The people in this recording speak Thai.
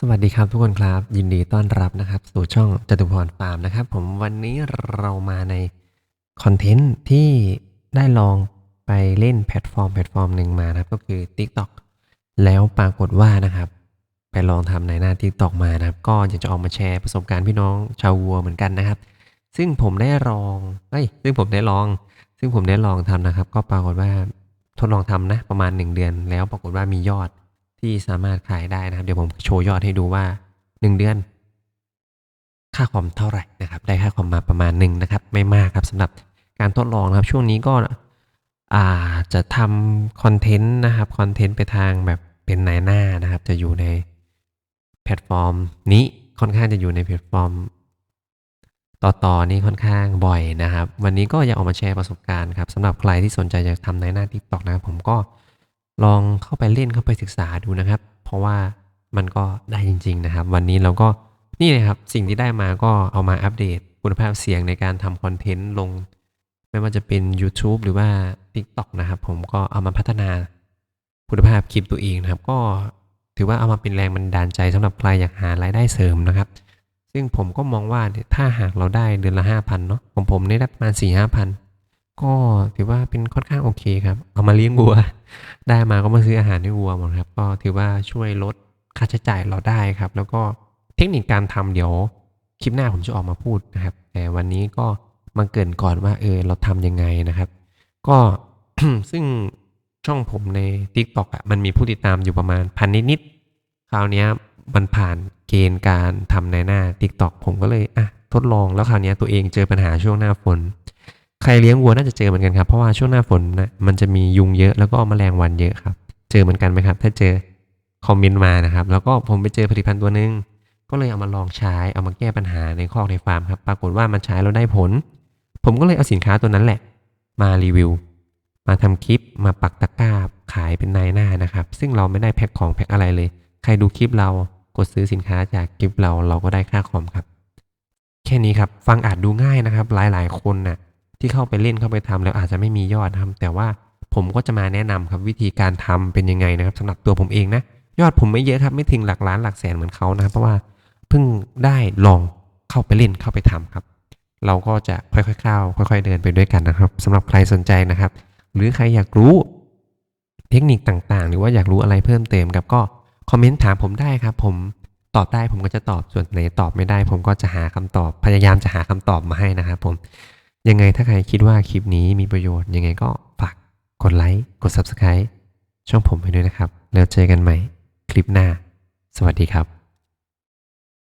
สวัสดีครับทุกคนครับ ยินดีต้อนรับนะครับ สู่ช่องจตุพรฟาร์มนะครับ ผมวันนี้เรามาในคอนเทนต์ที่ได้ลองไปเล่นแพลตฟอร์มแพลตฟอร์มหนึ่งมานะครับก็คือ TikTok แล้วปรากฏว่านะครับ ไปลองทำในหน้า TikTok มานะครับ ก็อยากจะออกมาแชร์ประสบการณ์พี่น้องชาววัวเหมือนกันนะครับ ซึ่งผมได้ลองเอ้ยซึ่งผมได้ลอง ซึ่งผมได้ลองทำนะครับ ก็ปรากฏว่าทดลองทำนะประมาณ 1 เดือน แล้วปรากฏว่ามียอด ที่สามารถขายได้นะครับ เดี๋ยวผมโชว์ยอดให้ดูว่า 1 เดือน ค่าคอมเท่าไหร่นะครับ ได้ค่าคอมมาประมาณหนึ่งนะครับ ไม่มากครับสำหรับการทดลองนะครับ ช่วงนี้ก็อาจะทำคอนเทนต์นะครับคอนเทนต์ไปทางแบบเป็นนายหน้านะครับ จะอยู่ในแพลตฟอร์ม นี้ค่อนข้างจะอยู่ในแพลตฟอร์ม ต่อตอนี่ค่อนข้างบ่อยนะครับ วันนี้ก็อยากออกมาแชร์ประสบการณ์ครับสำหรับใครที่สนใจจะทำในหน้า TikTok นะครับผมก็ ลองเข้าไปเล่นเข้าไปศึกษาดูนะครับ เพราะว่ามันก็ได้จริง ๆนะครับ วันนี้เราก็นี่เลยครับสิ่งที่ได้มาก็เอามาอัปเดตคุณภาพเสียงในการทำคอนเทนต์ลง ไม่ว่าจะเป็น YouTube หรือว่า TikTok นะครับ ผมก็เอามาพัฒนาคุณภาพคลิปตัวเองนะครับ ก็ถือว่าเอามาเป็นแรงบันดาลใจสำหรับใครอยากหารายได้เสริมนะครับ ซึ่งผมก็มองว่าเนี่ยถ้าหากเราได้เดือนละห้าพันเนาะของผมได้ประมาณสี่ห้าพัน ก็ถือว่าเป็นค่อนข้างโอเคครับ เอามาเลี้ยงวัว ได้มาก็มาซื้ออาหารให้วัวหมดครับ ก็ถือว่าช่วยลดค่าใช้จ่ายเราได้ครับ แล้วก็เทคนิคการทำเดี๋ยวคลิปหน้าผมจะออกมาพูดนะครับ แต่วันนี้ก็มาเกินก่อนว่าเออเราทำยังไงนะครับ ก็ซึ่งช่องผมใน TikTok อะมันมีผู้ติดตามอยู่ประมาณพันนิดๆคราวนี้มันผ่านเกณฑ์การทำในหน้า TikTok ผมก็เลยอะทดลองแล้วคราวนี้ตัวเองเจอปัญหาช่วงหน้าฝน ใครเลี้ยงวัวน่าจะเจอเหมือนกันครับ เพราะว่าช่วงหน้าฝนนะมันจะมียุงเยอะแล้วก็แมลงวันเยอะครับ เจอเหมือนกันไหมครับ ถ้าเจอคอมเมนต์มานะครับ แล้วก็ผมไปเจอผลิตภัณฑ์ตัวหนึ่งก็เลยเอามาลองใช้เอามาแก้ปัญหาในคอกในฟาร์มครับ ปรากฏว่ามันใช้แล้วได้ผล ผมก็เลยเอาสินค้าตัวนั้นแหละ มารีวิว มาทำคลิป มาปักตะกร้าขายเป็นนายหน้านะครับ ซึ่งเราไม่ได้แพ็คของแพ็คอะไรเลย ใครดูคลิปเรากดซื้อสินค้าจากคลิปเราเราก็ได้ค่าคอมครับ แค่นี้ครับ ฟังอาจดูง่ายนะครับ หลายๆ คนน่ะ ที่เข้าไปเล่นเข้าไปทำแล้วอาจจะไม่มียอดนะครับ แต่ว่าผมก็จะมาแนะนำครับวิธีการทำเป็นยังไงนะครับสำหรับตัวผมเองนะยอดผมไม่เยอะครับไม่ถึงหลักล้านหลักแสนเหมือนเขานะครับเพราะว่าเพิ่งได้ลองเข้าไปเล่นเข้าไปทำครับ เราก็จะค่อยๆเข้าค่อย ๆ เดินไปด้วยกันนะครับสำหรับใครสนใจนะครับ หรือใครอยากรู้เทคนิคต่างๆ หรือว่าอยากรู้อะไรเพิ่มเติมครับก็คอมเมนต์ถามผมได้ครับ ผมตอบได้ผมก็จะตอบส่วนไหนตอบไม่ได้ ผมก็จะหาคำตอบพยายามจะหาคำตอบมาให้นะครับผม ยังไงถ้าใครคิดว่าคลิปนี้มีประโยชน์ยังไงก็ฝากกดไลค์กด Subscribe ช่องผมไปด้วยนะครับ แล้วเจอกันใหม่คลิปหน้า สวัสดีครับ